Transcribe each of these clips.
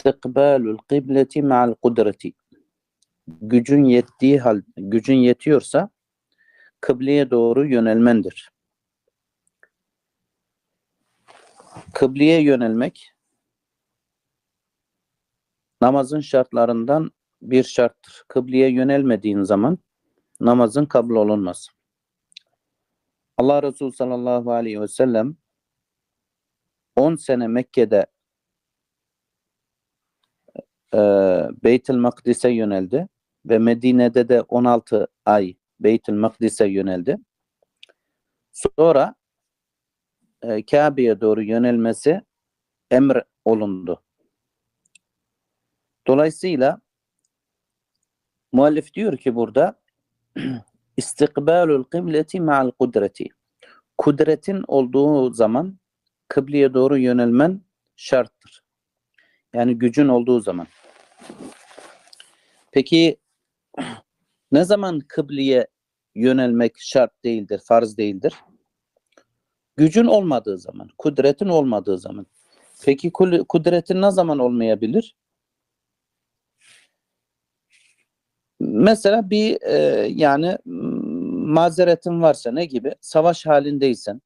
istikbalul kıbleti ma'al kudreti. Gücün yettiği hal, gücün yetiyorsa kıbleye doğru yönelmendir. Kıbleye yönelmek namazın şartlarından bir şarttır. Kıbleye yönelmediğin zaman namazın kabul olunmaz. Allah Resulü sallallahu aleyhi ve sellem 10 sene Mekke'de e, Beytül Makdis'e yöneldi ve Medine'de de 16 ay Beytül Makdis'e yöneldi. Sonra e, Kabe'ye doğru yönelmesi emr olundu. Dolayısıyla muallif diyor ki burada istikbalul kıbleti ma'al kudreti. Kudretin olduğu zaman kıbleye doğru yönelmen şarttır. Yani gücün olduğu zaman. Peki ne zaman kıbleye yönelmek şart değildir, farz değildir? Gücün olmadığı zaman, kudretin olmadığı zaman. Peki kudretin ne zaman olmayabilir? Mesela bir e, yani mazeretin varsa ne gibi? Savaş halindeysen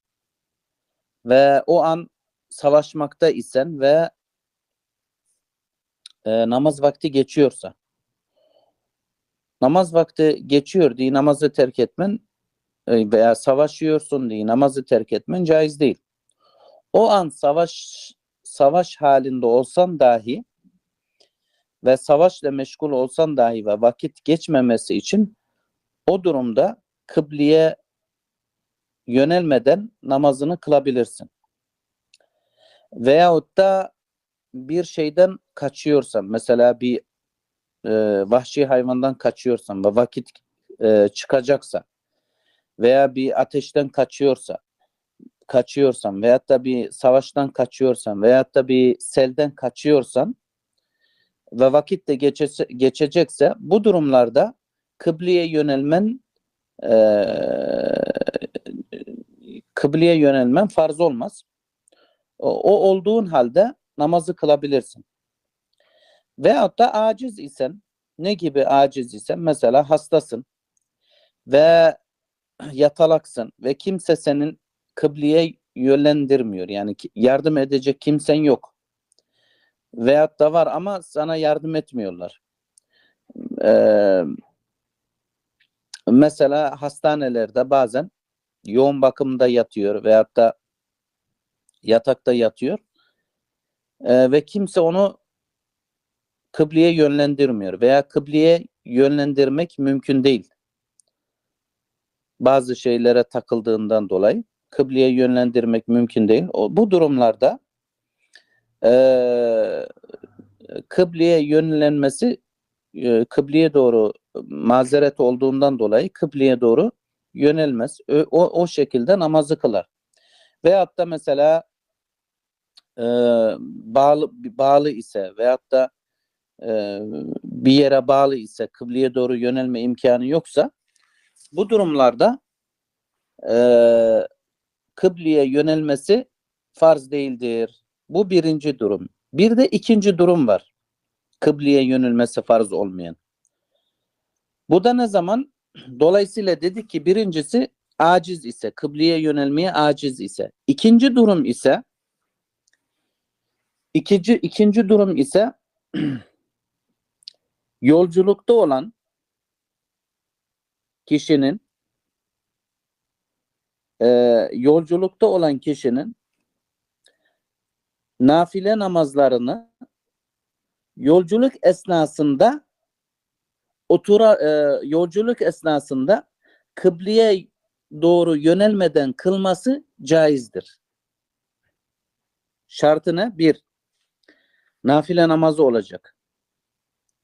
ve o an savaşmakta isen ve e, namaz vakti geçiyorsa namaz vakti geçiyor diye namazı terk etmen e, veya savaşıyorsun diye namazı terk etmen caiz değil. O an savaş savaş halinde olsan dahi ve savaşla meşgul olsan dahi ve vakit geçmemesi için o durumda kıbleye yönelmeden namazını kılabilirsin. Veyahut da bir şeyden kaçıyorsan mesela bir e, vahşi hayvandan kaçıyorsan ve vakit e, çıkacaksa veya bir ateşten kaçıyorsa kaçıyorsan veyahut da bir savaştan kaçıyorsan veyahut da bir selden kaçıyorsan ve vakit de geçese, geçecekse bu durumlarda kıbleye yönelmen eee kıbleye yönelmen farz olmaz. O, o olduğun halde namazı kılabilirsin. Veyahut da aciz isen ne gibi aciz isen mesela hastasın ve yatalaksın ve kimse senin kıbleye yönlendirmiyor. Yani yardım edecek kimsen yok. Veyahut da var ama sana yardım etmiyorlar. Ee, mesela hastanelerde bazen yoğun bakımda yatıyor veyahut da yatakta yatıyor. Ee, ve kimse onu kıbleye yönlendirmiyor veya kıbleye yönlendirmek mümkün değil. Bazı şeylere takıldığından dolayı kıbleye yönlendirmek mümkün değil. O, bu durumlarda eee kıbleye yönlenmesi e, kıbleye doğru mazeret olduğundan dolayı kıbleye doğru yönelmez. Ö- O, o şekilde namazı kılar. Veyahut da mesela e, bağlı bağlı ise veyahut da e, bir yere bağlı ise kıbleye doğru yönelme imkanı yoksa bu durumlarda e, kıbleye yönelmesi farz değildir. Bu birinci durum. Bir de ikinci durum var. Kıbleye yönelmesi farz olmayan. Bu da ne zaman? Dolayısıyla dedik ki birincisi aciz ise, kıbleye yönelmeye aciz ise. İkinci durum ise ikinci, ikinci durum ise yolculukta olan kişinin e, yolculukta olan kişinin nafile namazlarını yolculuk esnasında otura e, yolculuk esnasında kıbleye doğru yönelmeden kılması caizdir. Şartı ne? Bir, nafile namazı olacak.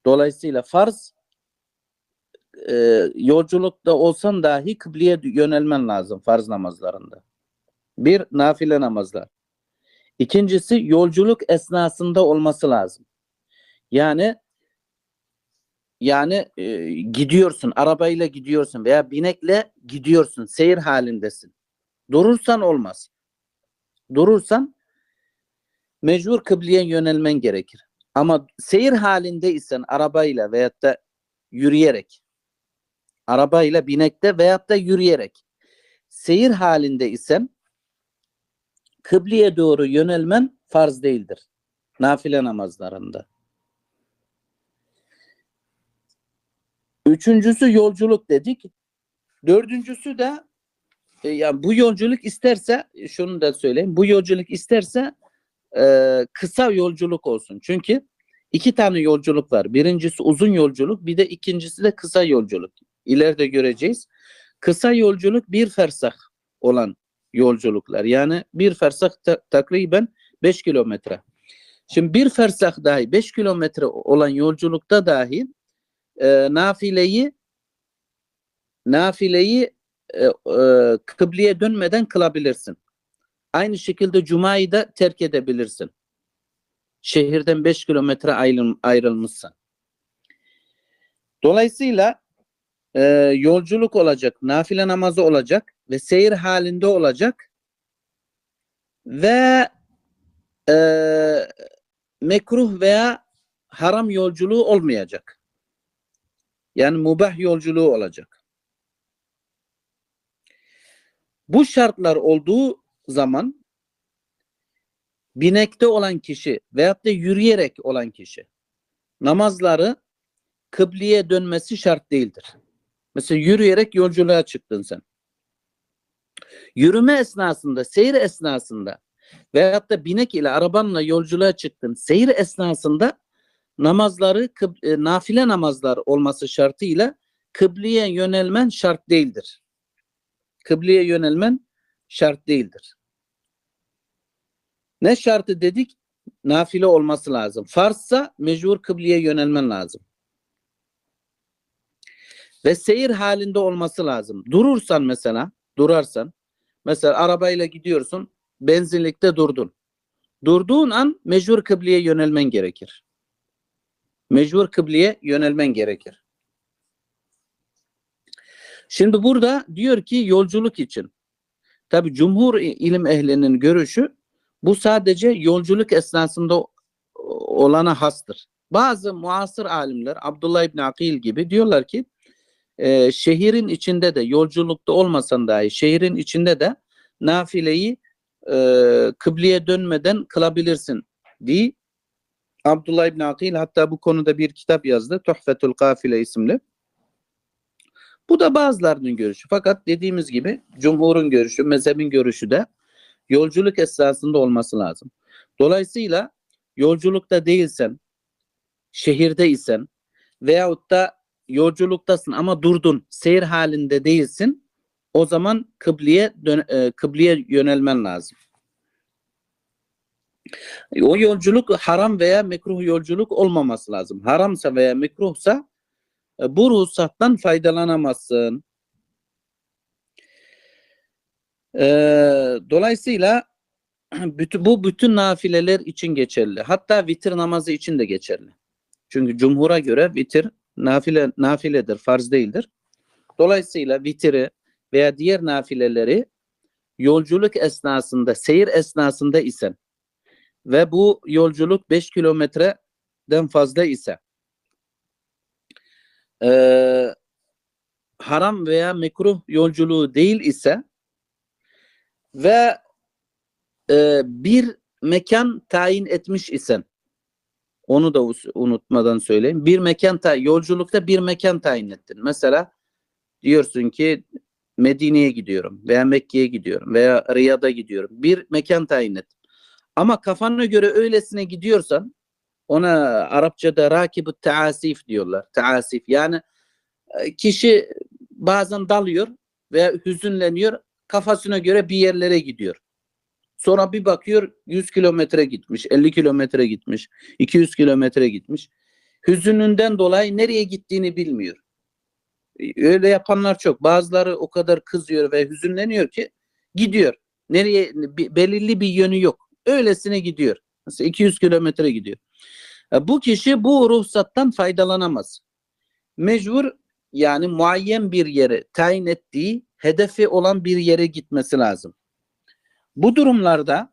Dolayısıyla farz e, yolculukta olsan dahi kıbleye yönelmen lazım farz namazlarında. Bir, nafile namazlar. İkincisi yolculuk esnasında olması lazım. Yani yani e, gidiyorsun, arabayla gidiyorsun veya binekle gidiyorsun, seyir halindesin. Durursan olmaz. Durursan mecbur kıbleye yönelmen gerekir. Ama seyir halinde isen arabayla veyahut da yürüyerek arabayla binekte veyahut da yürüyerek seyir halinde isen kıbleye doğru yönelmen farz değildir. Nafile namazlarında. Üçüncüsü yolculuk dedik. Dördüncüsü de e, yani bu yolculuk isterse şunu da söyleyeyim. Bu yolculuk isterse e, kısa yolculuk olsun. Çünkü iki tane yolculuk var. Birincisi uzun yolculuk, bir de ikincisi de kısa yolculuk. İleride göreceğiz. Kısa yolculuk bir fersah olan yolculuklar. Yani bir fersah ta- takriben 5 kilometre. Şimdi bir fersah dahi 5 kilometre olan yolculukta dahi e, nafileyi nafileyi e, e, kıbleye dönmeden kılabilirsin. Aynı şekilde cumayı da terk edebilirsin. Şehirden 5 kilometre ayrıl, ayrılmışsan. Dolayısıyla e, yolculuk olacak, nafile namazı olacak ve seyir halinde olacak ve e, mekruh veya haram yolculuğu olmayacak. Yani mubah yolculuğu olacak. Bu şartlar olduğu zaman binekte olan kişi veyahut da yürüyerek olan kişi namazları kıbleye dönmesi şart değildir. Mesela yürüyerek yolculuğa çıktın sen. Yürüme esnasında, seyir esnasında veyahut da binek ile arabanla yolculuğa çıktın. Seyir esnasında namazları e, nafile namazlar olması şartıyla kıbleye yönelmen şart değildir. Kıbleye yönelmen şart değildir. Ne şartı dedik? Nafile olması lazım. Farzsa mecbur kıbleye yönelmen lazım. Ve seyir halinde olması lazım. Durursan mesela, durarsan, mesela arabayla gidiyorsun, benzinlikte durdun. Durduğun an mecbur kıbleye yönelmen gerekir. Mecbur kıbleye yönelmen gerekir. Şimdi burada diyor ki yolculuk için. Tabi cumhur ilim ehlinin görüşü bu sadece yolculuk esnasında olana hastır. Bazı muasır alimler Abdullah İbni Akil gibi diyorlar ki e, şehrin içinde de yolculukta olmasan dahi şehrin içinde de nafileyi e, kıbleye dönmeden kılabilirsin diye Abdullah İbni Akil hatta bu konuda bir kitap yazdı. Tuhfetül Kafile isimli. Bu da bazılarının görüşü. Fakat dediğimiz gibi cumhurun görüşü, mezhebin görüşü de yolculuk esnasında olması lazım. Dolayısıyla yolculukta değilsen, şehirdeysen veyahut da yolculuktasın ama durdun, seyir halinde değilsin. O zaman kıbleye e, kıbleye yönelmen lazım. O yolculuk haram veya mekruh yolculuk olmaması lazım. Haramsa veya mekruhsa e, bu ruhsattan faydalanamazsın. E, dolayısıyla bütün, bu bütün nafileler için geçerli. Hatta vitir namazı için de geçerli. Çünkü cumhura göre vitir nafile nafiledir, farz değildir. Dolayısıyla vitiri veya diğer nafileleri yolculuk esnasında, seyir esnasında isen ve bu yolculuk 5 kilometreden fazla ise e, haram veya mekruh yolculuğu değil ise ve e, bir mekan tayin etmiş isen onu da unutmadan söyleyeyim. Bir mekan ta yolculukta bir mekan tayin ettin. Mesela diyorsun ki Medine'ye gidiyorum veya Mekke'ye gidiyorum veya Riyad'a gidiyorum. Bir mekan tayin et. Ama kafana göre öylesine gidiyorsan ona Arapçada rakibu taasif diyorlar. Taasif yani e, kişi bazen dalıyor veya hüzünleniyor kafasına göre bir yerlere gidiyor. Sonra bir bakıyor 100 kilometre gitmiş, 50 kilometre gitmiş, 200 kilometre gitmiş. Hüzününden dolayı nereye gittiğini bilmiyor. Öyle yapanlar çok. Bazıları o kadar kızıyor ve hüzünleniyor ki gidiyor. Nereye belirli bir yönü yok. Öylesine gidiyor. Mesela 200 kilometre gidiyor. E, Bu kişi bu ruhsattan faydalanamaz. Mecbur yani muayyen bir yere tayin ettiği hedefi olan bir yere gitmesi lazım. Bu durumlarda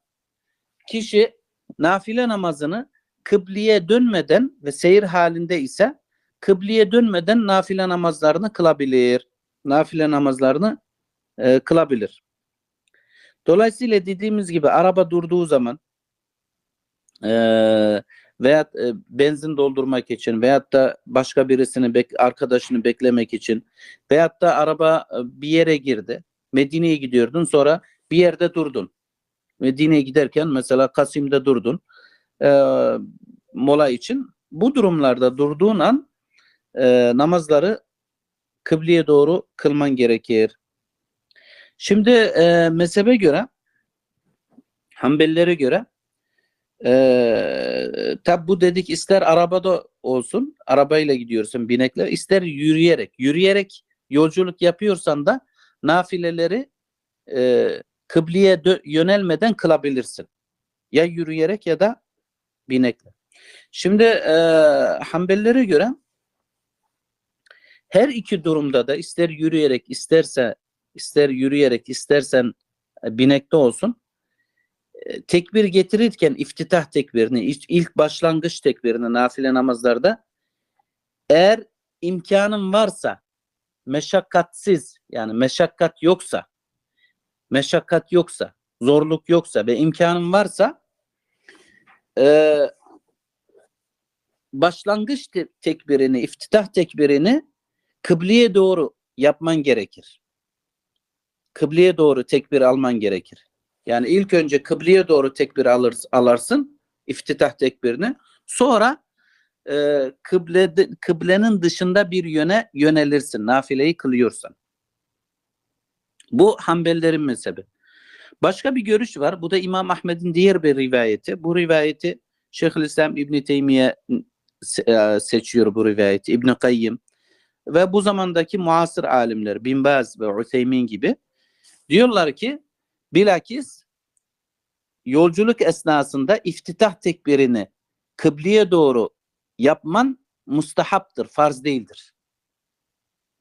kişi nafile namazını kıbleye dönmeden ve seyir halinde ise kıbleye dönmeden nafile namazlarını kılabilir. Nafile namazlarını e, kılabilir. Dolayısıyla dediğimiz gibi araba durduğu zaman e, veya e, benzin doldurmak için veyahut da başka birisini bek arkadaşını beklemek için veyahut da araba e, bir yere girdi. Medine'ye gidiyordun sonra bir yerde durdun. Medine'ye giderken mesela Kasim'de durdun. E, mola için. Bu durumlarda durduğun an e, namazları kıbleye doğru kılman gerekir. Şimdi e, mezhebe göre Hanbelilere göre ee, tabi bu dedik ister arabada olsun, arabayla gidiyorsun binekle, ister yürüyerek. Yürüyerek yolculuk yapıyorsan da nafileleri e, kıbleye yönelmeden kılabilirsin. Ya yürüyerek ya da binekle. Şimdi e, Hanbelilere göre her iki durumda da ister yürüyerek isterse ister yürüyerek istersen e, binekte olsun tekbir getirirken iftitah tekbirini, ilk- başlangıç tekbirini nafile namazlarda eğer imkanın varsa meşakkatsiz yani meşakkat yoksa meşakkat yoksa zorluk yoksa ve imkanın varsa e, başlangıç te- tekbirini, iftitah tekbirini kıbleye doğru yapman gerekir. Kıbleye doğru tekbir alman gerekir. Yani ilk önce kıbleye doğru tekbir alır, alarsın iftitah tekbirini. Sonra e, kıble, kıblenin dışında bir yöne yönelirsin. Nafileyi kılıyorsan. Bu Hanbelilerin mezhebi. Başka bir görüş var. Bu da İmam Ahmed'in diğer bir rivayeti. Bu rivayeti Şeyhülislam İbn Teymiye e, seçiyor bu rivayeti. İbn Kayyim ve bu zamandaki muasır alimler Bin Baz ve Ütheymin gibi diyorlar ki bilakis yolculuk esnasında iftitah tekbirini kıbleye doğru yapman mustahaptır, farz değildir.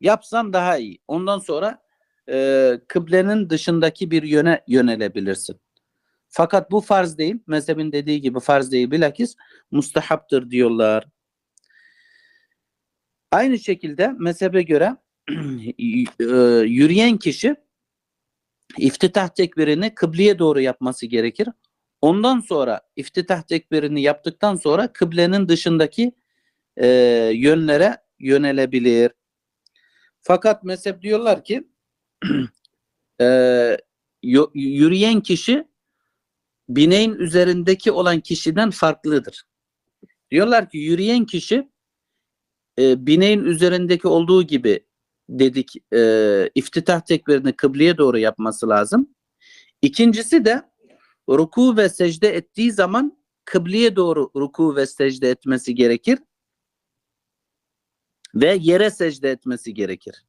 Yapsan daha iyi. Ondan sonra e, kıblenin dışındaki bir yöne yönelebilirsin. Fakat bu farz değil. Mezhebin dediği gibi farz değil. Bilakis mustahaptır diyorlar. Aynı şekilde mezhebe göre e, yürüyen kişi iftitah tekbirini kıbleye doğru yapması gerekir. Ondan sonra iftitah tekbirini yaptıktan sonra kıblenin dışındaki e, yönlere yönelebilir. Fakat mezhep diyorlar ki e, yürüyen kişi bineğin üzerindeki olan kişiden farklıdır. Diyorlar ki yürüyen kişi e, bineğin üzerindeki olduğu gibi dedik e, iftitah tekbirini kıbleye doğru yapması lazım. İkincisi de ruku ve secde ettiği zaman kıbleye doğru ruku ve secde etmesi gerekir. Ve yere secde etmesi gerekir.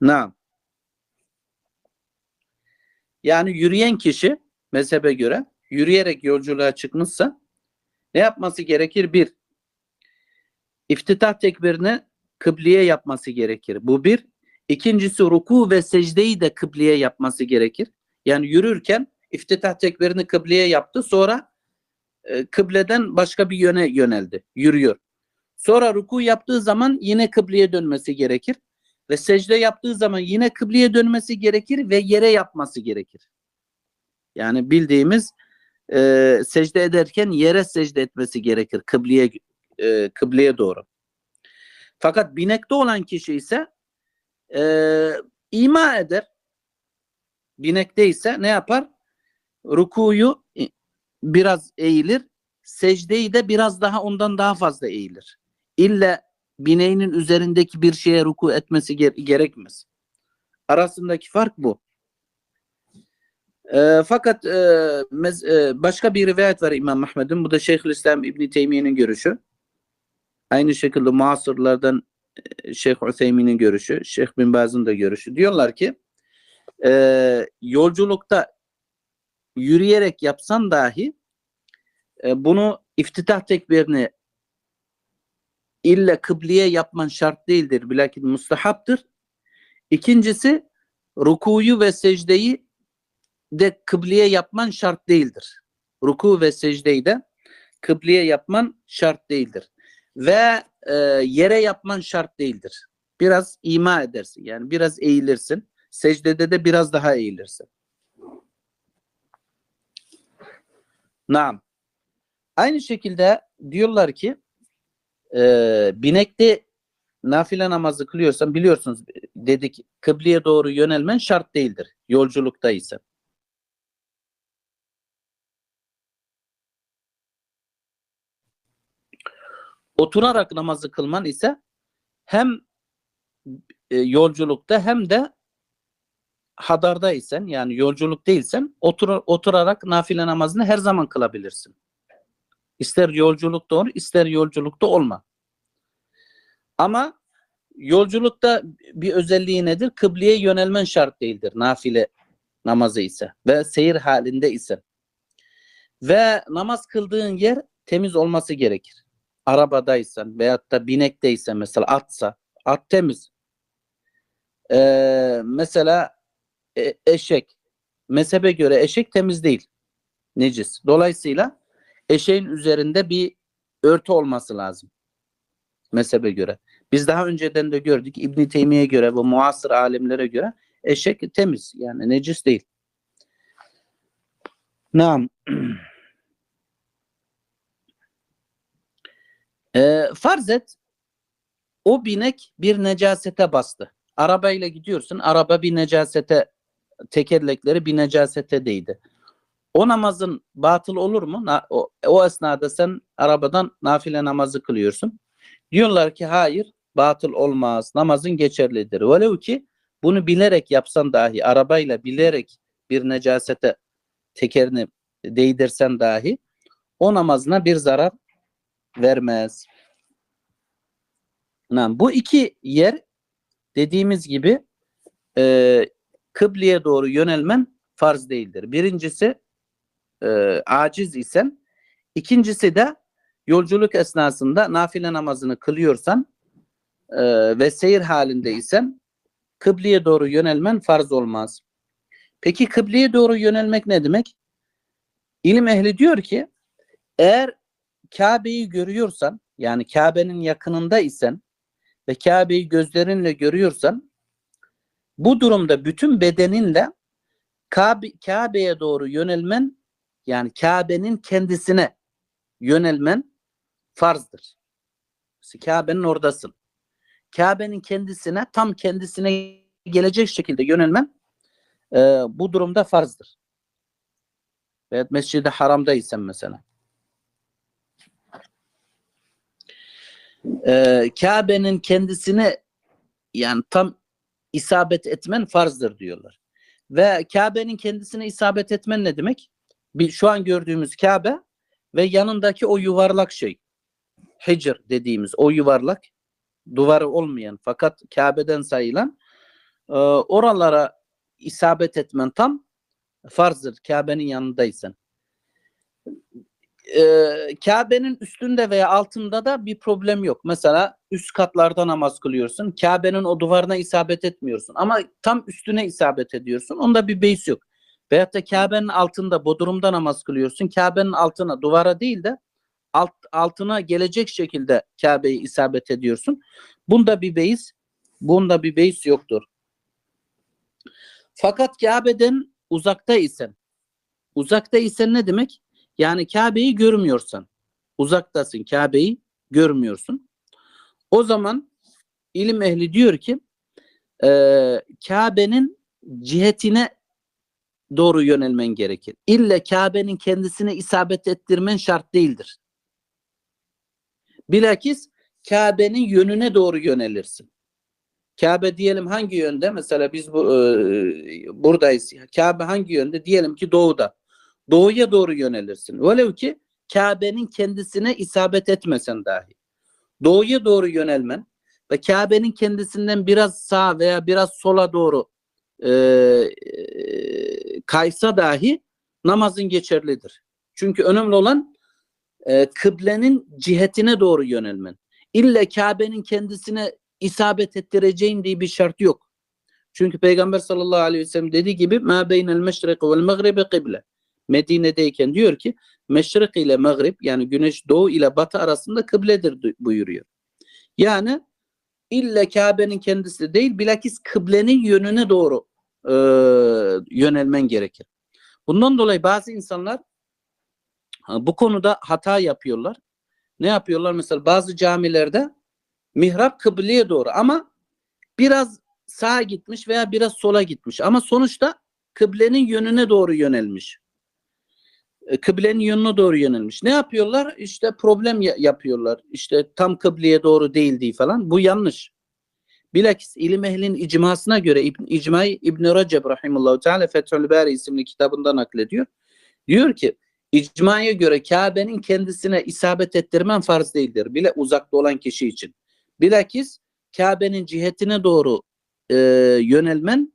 Naam. Yani yürüyen kişi mezhebe göre yürüyerek yolculuğa çıkmışsa ne yapması gerekir? Bir, iftitah tekbirini kıbleye yapması gerekir. Bu bir. İkincisi ruku ve secdeyi de kıbleye yapması gerekir. Yani yürürken iftitah tekbirini kıbleye yaptı. Sonra e, kıbleden başka bir yöne yöneldi. Yürüyor. Sonra ruku yaptığı zaman yine kıbleye dönmesi gerekir. Ve secde yaptığı zaman yine kıbleye dönmesi gerekir ve yere yapması gerekir. Yani bildiğimiz e, secde ederken yere secde etmesi gerekir kıbleye e, kıbleye doğru. Fakat binekte olan kişi ise e, ima eder. Binekte ise ne yapar? Rukuyu biraz eğilir, secdeyi de biraz daha ondan daha fazla eğilir. İlla bineğinin üzerindeki bir şeye ruku etmesi ger- gerekmez. Arasındaki fark bu. E, fakat e, e, başka bir rivayet var İmam Ahmed'in. Bu da Şeyhülislam İbn Teymiye'nin görüşü. Aynı şekilde muasırlardan e, Şeyh Ütheymin'in görüşü, Şeyh Bin Baz'ın da görüşü. Diyorlar ki e, yolculukta yürüyerek yapsan dahi e, bunu iftitah tekbirini illa kıbleye yapman şart değildir. Bilakis mustahaptır. İkincisi rukuyu ve secdeyi de kıbleye yapman şart değildir. Ruku ve secdeyi de kıbleye yapman şart değildir. Ve e, yere yapman şart değildir. Biraz ima edersin. Yani biraz eğilirsin. Secdede de biraz daha eğilirsin. Naam. Aynı şekilde diyorlar ki e, binekte nafile namazı kılıyorsan biliyorsunuz dedik kıbleye doğru yönelmen şart değildir. Yolculuktaysan. Oturarak namazı kılman ise hem e, yolculukta hem de hadardaysan yani yolculuk değilsen otur, oturarak nafile namazını her zaman kılabilirsin. İster yolculukta ol, ister yolculukta olma. Ama yolculukta bir özelliği nedir? Kıbleye yönelmen şart değildir nafile namazı ise ve seyir halinde ise. Ve namaz kıldığın yer temiz olması gerekir. Arabadaysan veyahut da binekteysen mesela atsa, at temiz. Ee, mesela e, eşek, mezhebe göre eşek temiz değil, necis. Dolayısıyla eşeğin üzerinde bir örtü olması lazım mezhebe göre. Biz daha önceden de gördük İbn Teymiye göre bu muasır alimlere göre eşek temiz yani necis değil. Naam. e, farz et o binek bir necasete bastı. Arabayla gidiyorsun. Araba bir necasete tekerlekleri bir necasete değdi. O namazın batıl olur mu? Na, o, o esnada sen arabadan nafile namazı kılıyorsun. Diyorlar ki hayır batıl olmaz. Namazın geçerlidir. Velev ki bunu bilerek yapsan dahi arabayla bilerek bir necasete tekerini değdirsen dahi o namazına bir zarar vermez. Bu iki yer dediğimiz gibi e, kıbleye doğru yönelmen farz değildir. Birincisi e, aciz isen, ikincisi de yolculuk esnasında nafile namazını kılıyorsan e, ve seyir halindeysen kıbleye doğru yönelmen farz olmaz. Peki kıbleye doğru yönelmek ne demek? İlim ehli diyor ki eğer Kabe'yi görüyorsan yani Kabe'nin yakınında isen ve Kabe'yi gözlerinle görüyorsan bu durumda bütün bedeninle Kabe, Kabe'ye doğru yönelmen yani Kabe'nin kendisine yönelmen farzdır. Kabe'nin oradasın. Kabe'nin kendisine tam kendisine gelecek şekilde yönelmen e, bu durumda farzdır. Evet Mescid-i Haram'daysan mesela. Ee, Kabe'nin kendisine yani tam isabet etmen farzdır diyorlar. Ve Kabe'nin kendisine isabet etmen ne demek? Bir, şu an gördüğümüz Kabe ve yanındaki o yuvarlak şey. Hicr dediğimiz o yuvarlak duvarı olmayan fakat Kabe'den sayılan e, oralara isabet etmen tam farzdır Kabe'nin yanındaysan e, Kabe'nin üstünde veya altında da bir problem yok. Mesela üst katlarda namaz kılıyorsun. Kabe'nin o duvarına isabet etmiyorsun. Ama tam üstüne isabet ediyorsun. Onda bir beis yok. Veyahut da Kabe'nin altında bodrumda namaz kılıyorsun. Kabe'nin altına duvara değil de alt, altına gelecek şekilde Kabe'yi isabet ediyorsun. Bunda bir beis, bunda bir beis yoktur. Fakat Kabe'den uzakta isen, uzakta isen ne demek? Yani Kabe'yi görmüyorsan, uzaktasın Kabe'yi görmüyorsun. O zaman ilim ehli diyor ki e, Kabe'nin cihetine doğru yönelmen gerekir. İlle Kabe'nin kendisine isabet ettirmen şart değildir. Bilakis Kabe'nin yönüne doğru yönelirsin. Kabe diyelim hangi yönde? Mesela biz bu, e, buradayız. Kabe hangi yönde? Diyelim ki doğuda doğuya doğru yönelirsin. Velev ki Kabe'nin kendisine isabet etmesen dahi. Doğuya doğru yönelmen ve Kabe'nin kendisinden biraz sağ veya biraz sola doğru e, e, kaysa dahi namazın geçerlidir. Çünkü önemli olan e, kıblenin cihetine doğru yönelmen. İlle Kabe'nin kendisine isabet ettireceğin diye bir şart yok. Çünkü Peygamber sallallahu aleyhi ve sellem dediği gibi ma beynel meşriki vel mağribi kıble. Medine'deyken diyor ki meşrik ile mağrib yani güneş doğu ile batı arasında kıbledir buyuruyor. Yani illa Kabe'nin kendisi değil bilakis kıblenin yönüne doğru e, yönelmen gerekir. Bundan dolayı bazı insanlar bu konuda hata yapıyorlar. Ne yapıyorlar? Mesela bazı camilerde mihrap kıbleye doğru ama biraz sağa gitmiş veya biraz sola gitmiş. Ama sonuçta kıblenin yönüne doğru yönelmiş. E, Kıblenin yönüne doğru yönelmiş. Ne yapıyorlar? İşte problem ya- yapıyorlar. İşte tam kıbleye doğru değildiği falan. Bu yanlış. Bilakis ilim ehlinin icmasına göre İbn, İcmayı İbn Recep rahimullahu teala Fethül Bari isimli kitabından naklediyor. Diyor ki icmaya göre Kabe'nin kendisine isabet ettirmen farz değildir. Bile uzakta olan kişi için. Bilakis Kabe'nin cihetine doğru e, yönelmen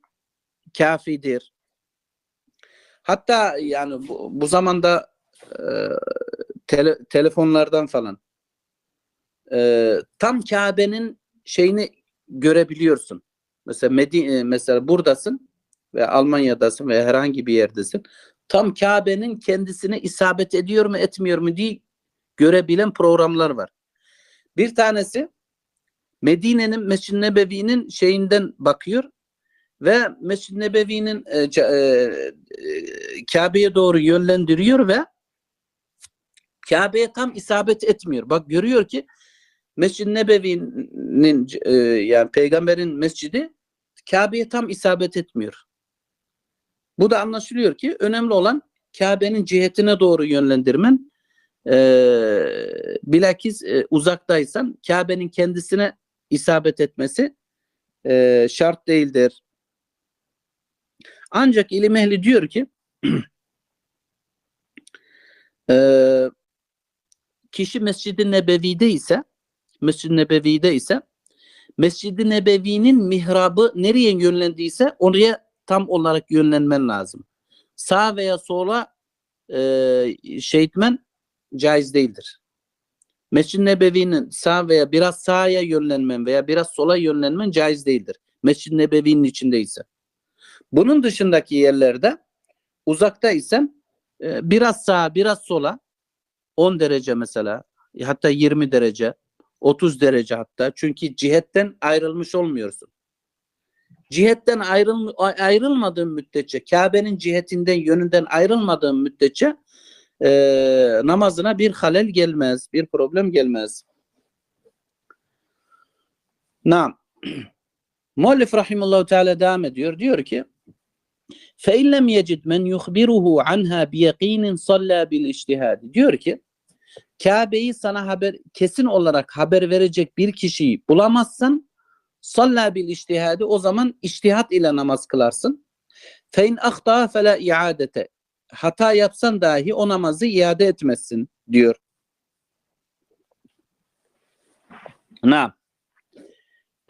kafidir. Hatta yani bu, bu zamanda e, tele- telefonlardan falan e, tam Kabe'nin şeyini görebiliyorsun. Mesela Medi e, mesela buradasın ve Almanya'dasın veya herhangi bir yerdesin. Tam Kabe'nin kendisine isabet ediyor mu etmiyor mu diye görebilen programlar var. Bir tanesi Medine'nin Mescid-i Nebevi'nin şeyinden bakıyor ve Mescid-i Nebevi'nin e, e, e, Kabe'ye doğru yönlendiriyor ve Kabe'ye tam isabet etmiyor. Bak görüyor ki Mescid-i Nebevi'nin e, yani peygamberin mescidi Kabe'ye tam isabet etmiyor. Bu da anlaşılıyor ki önemli olan Kabe'nin cihetine doğru yönlendirmen. E, bilakis e, uzaktaysan Kabe'nin kendisine isabet etmesi e, şart değildir. Ancak ilim ehli diyor ki e, kişi Mescid-i Nebevi'de ise Mescid-i Nebevi'de ise Mescid-i Nebevi'nin mihrabı nereye yönlendiyse oraya tam olarak yönlenmen lazım. Sağ veya sola e, etmen caiz değildir. Mescid-i Nebevi'nin sağ veya biraz sağa yönlenmen veya biraz sola yönlenmen caiz değildir. Mescid-i Nebevi'nin içindeyse. Bunun dışındaki yerlerde uzaktaysan e, biraz sağa biraz sola 10 derece mesela hatta 20 derece 30 derece hatta çünkü cihetten ayrılmış olmuyorsun. Cihetten ayrıl, ayrılmadığın müddetçe Kabe'nin cihetinden yönünden ayrılmadığın müddetçe e, namazına bir halel gelmez, bir problem gelmez. Nam. Muallif rahimullahu teala devam ediyor. Diyor ki فَاِنْ لَمْ يَجِدْ مَنْ يُخْبِرُهُ عَنْهَا بِيَقِينٍ صَلَّى بِالْاِجْتِهَادِ Diyor ki Kabe'yi sana haber kesin olarak haber verecek bir kişiyi bulamazsan salla bil iştihadi o zaman iştihat ile namaz kılarsın. Fe in ahta fela iadete. Hata yapsan dahi o namazı iade etmezsin diyor. Na.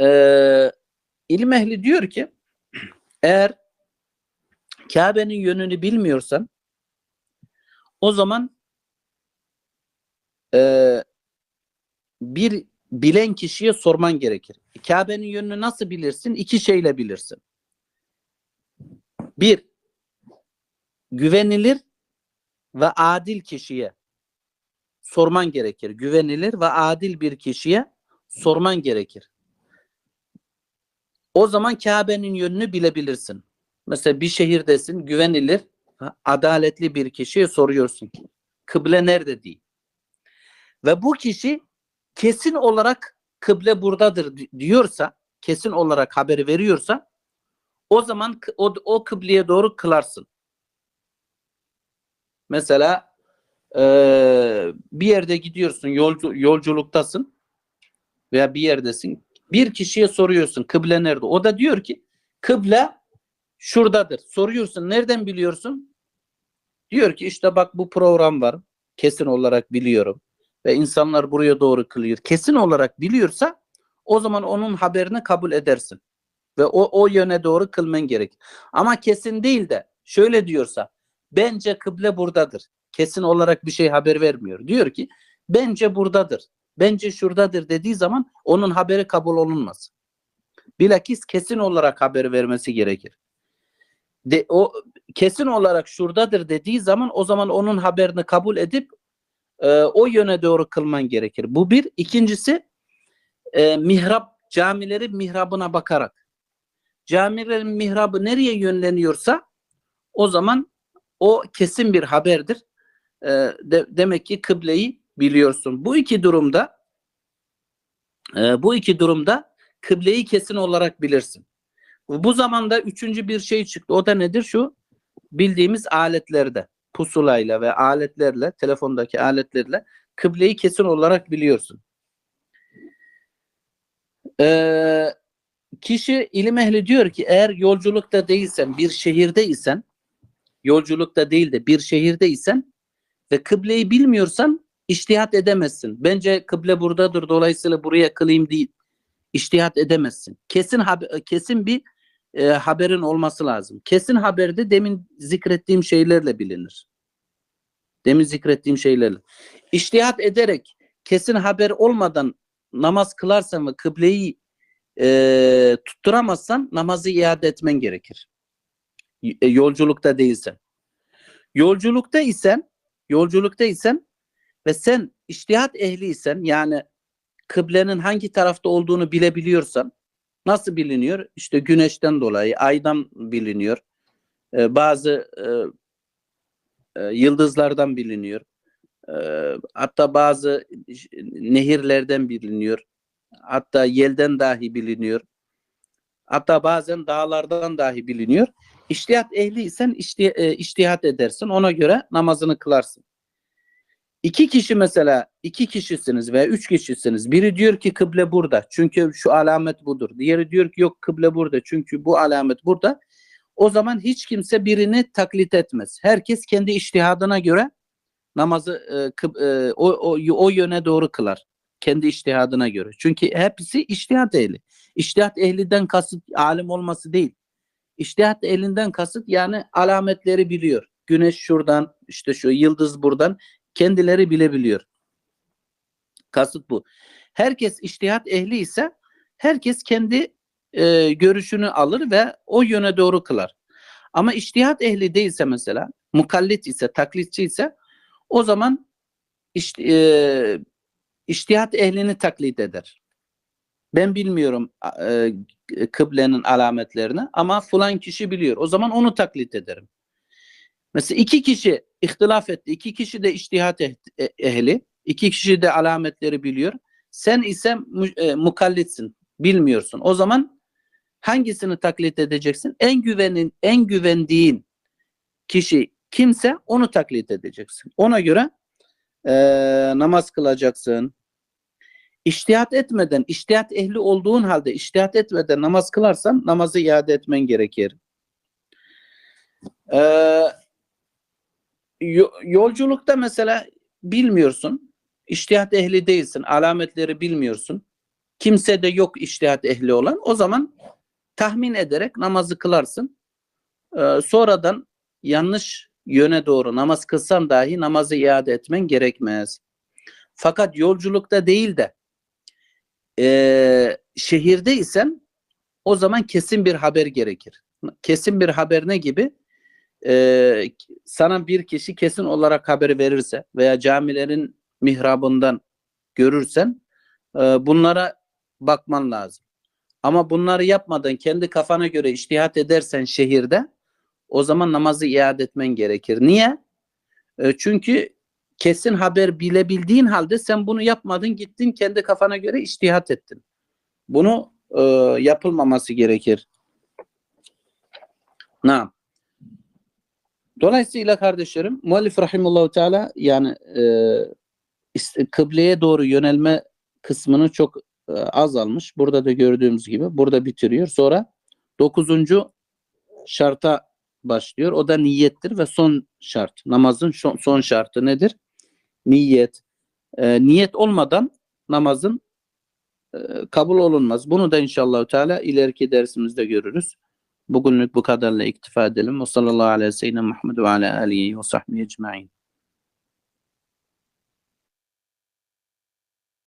Ee, ilim ehli diyor ki eğer Kabe'nin yönünü bilmiyorsan o zaman e, bir bilen kişiye sorman gerekir. Kabe'nin yönünü nasıl bilirsin? İki şeyle bilirsin. Bir, güvenilir ve adil kişiye sorman gerekir. Güvenilir ve adil bir kişiye sorman gerekir. O zaman Kabe'nin yönünü bilebilirsin. Mesela bir şehirdesin, güvenilir, adaletli bir kişiye soruyorsun. Kıble nerede diye. Ve bu kişi kesin olarak kıble buradadır di- diyorsa, kesin olarak haberi veriyorsa o zaman o, o kıbleye doğru kılarsın. Mesela eee, bir yerde gidiyorsun, yolcu, yolculuktasın veya bir yerdesin. Bir kişiye soruyorsun kıble nerede? O da diyor ki kıble şuradadır. Soruyorsun nereden biliyorsun? Diyor ki işte bak bu program var. Kesin olarak biliyorum ve insanlar buraya doğru kılıyor. Kesin olarak biliyorsa o zaman onun haberini kabul edersin. Ve o, o yöne doğru kılman gerek. Ama kesin değil de şöyle diyorsa bence kıble buradadır. Kesin olarak bir şey haber vermiyor. Diyor ki bence buradadır. Bence şuradadır dediği zaman onun haberi kabul olunmaz. Bilakis kesin olarak haber vermesi gerekir. De, o kesin olarak şuradadır dediği zaman o zaman onun haberini kabul edip e, o yöne doğru kılman gerekir. Bu bir. İkincisi e, mihrap camilerin mihrabına bakarak. Camilerin mihrabı nereye yönleniyorsa o zaman o kesin bir haberdir. E, de, demek ki kıbleyi biliyorsun. Bu iki durumda e, bu iki durumda kıbleyi kesin olarak bilirsin. Bu zamanda üçüncü bir şey çıktı. O da nedir? Şu bildiğimiz aletlerde pusulayla ve aletlerle telefondaki aletlerle kıbleyi kesin olarak biliyorsun. Ee, kişi ilim ehli diyor ki eğer yolculukta değilsen bir şehirde isen yolculukta değil de bir şehirde isen ve kıbleyi bilmiyorsan iştihat edemezsin. Bence kıble buradadır dolayısıyla buraya kılayım değil. İştihat edemezsin. Kesin kesin bir e, haberin olması lazım. Kesin haberde demin zikrettiğim şeylerle bilinir. Demin zikrettiğim şeylerle. İştihat ederek kesin haber olmadan namaz kılarsan ve kıbleyi e, tutturamazsan namazı iade etmen gerekir. E, yolculukta değilsen. Yolculukta isen yolculukta isen ve sen iştihat ehliysen yani kıblenin hangi tarafta olduğunu bilebiliyorsan nasıl biliniyor? İşte güneşten dolayı, aydan biliniyor. Ee, bazı e, e, yıldızlardan biliniyor. E, hatta bazı nehirlerden biliniyor. Hatta yelden dahi biliniyor. Hatta bazen dağlardan dahi biliniyor. İştihat ehliysen işti, e, iştihat edersin. Ona göre namazını kılarsın. İki kişi mesela iki kişisiniz veya üç kişisiniz. Biri diyor ki kıble burada çünkü şu alamet budur. Diğeri diyor ki yok kıble burada çünkü bu alamet burada. O zaman hiç kimse birini taklit etmez. Herkes kendi iştihadına göre namazı e, kıb, e, o, o, o yöne doğru kılar. Kendi iştihadına göre. Çünkü hepsi iştihat ehli. İştihat ehliden kasıt alim olması değil. İştihat elinden kasıt yani alametleri biliyor. Güneş şuradan, işte şu yıldız buradan kendileri bilebiliyor. Kasıt bu. Herkes iştihat ehli ise herkes kendi e, görüşünü alır ve o yöne doğru kılar. Ama iştihat ehli değilse mesela, mukallit ise, taklitçi ise o zaman iş, e, iştihat ehlini taklit eder. Ben bilmiyorum e, kıblenin alametlerini ama falan kişi biliyor. O zaman onu taklit ederim. Mesela iki kişi ihtilaf etti. İki kişi de iştihat e, ehli. iki kişi de alametleri biliyor. Sen ise e, mukallitsin. Bilmiyorsun. O zaman hangisini taklit edeceksin? En güvenin, en güvendiğin kişi kimse onu taklit edeceksin. Ona göre e, namaz kılacaksın. İştihat etmeden, iştihat ehli olduğun halde iştihat etmeden namaz kılarsan namazı iade etmen gerekir. Eee yolculukta mesela bilmiyorsun. İştihat ehli değilsin. Alametleri bilmiyorsun. Kimse de yok iştihat ehli olan. O zaman tahmin ederek namazı kılarsın. Ee, sonradan yanlış yöne doğru namaz kılsan dahi namazı iade etmen gerekmez. Fakat yolculukta değil de e, şehirde isen o zaman kesin bir haber gerekir. Kesin bir haber ne gibi? E, sana bir kişi kesin olarak haberi verirse veya camilerin mihrabından görürsen e, bunlara bakman lazım. Ama bunları yapmadan kendi kafana göre iştihat edersen şehirde o zaman namazı iade etmen gerekir. Niye? E, çünkü kesin haber bilebildiğin halde sen bunu yapmadın gittin kendi kafana göre iştihat ettin. Bunu e, yapılmaması gerekir. Naam. Dolayısıyla kardeşlerim muallif rahimullahu teala yani e, kıbleye doğru yönelme kısmını çok e, azalmış. Burada da gördüğümüz gibi burada bitiriyor. Sonra dokuzuncu şarta başlıyor. O da niyettir ve son şart. Namazın son, şartı nedir? Niyet. E, niyet olmadan namazın e, kabul olunmaz. Bunu da inşallah Teala ileriki dersimizde görürüz. Bugünlük bu kadarla iktifa edelim. Ve sallallahu aleyhi ve sellem Muhammed ve ala alihi ve sahbihi ecma'in.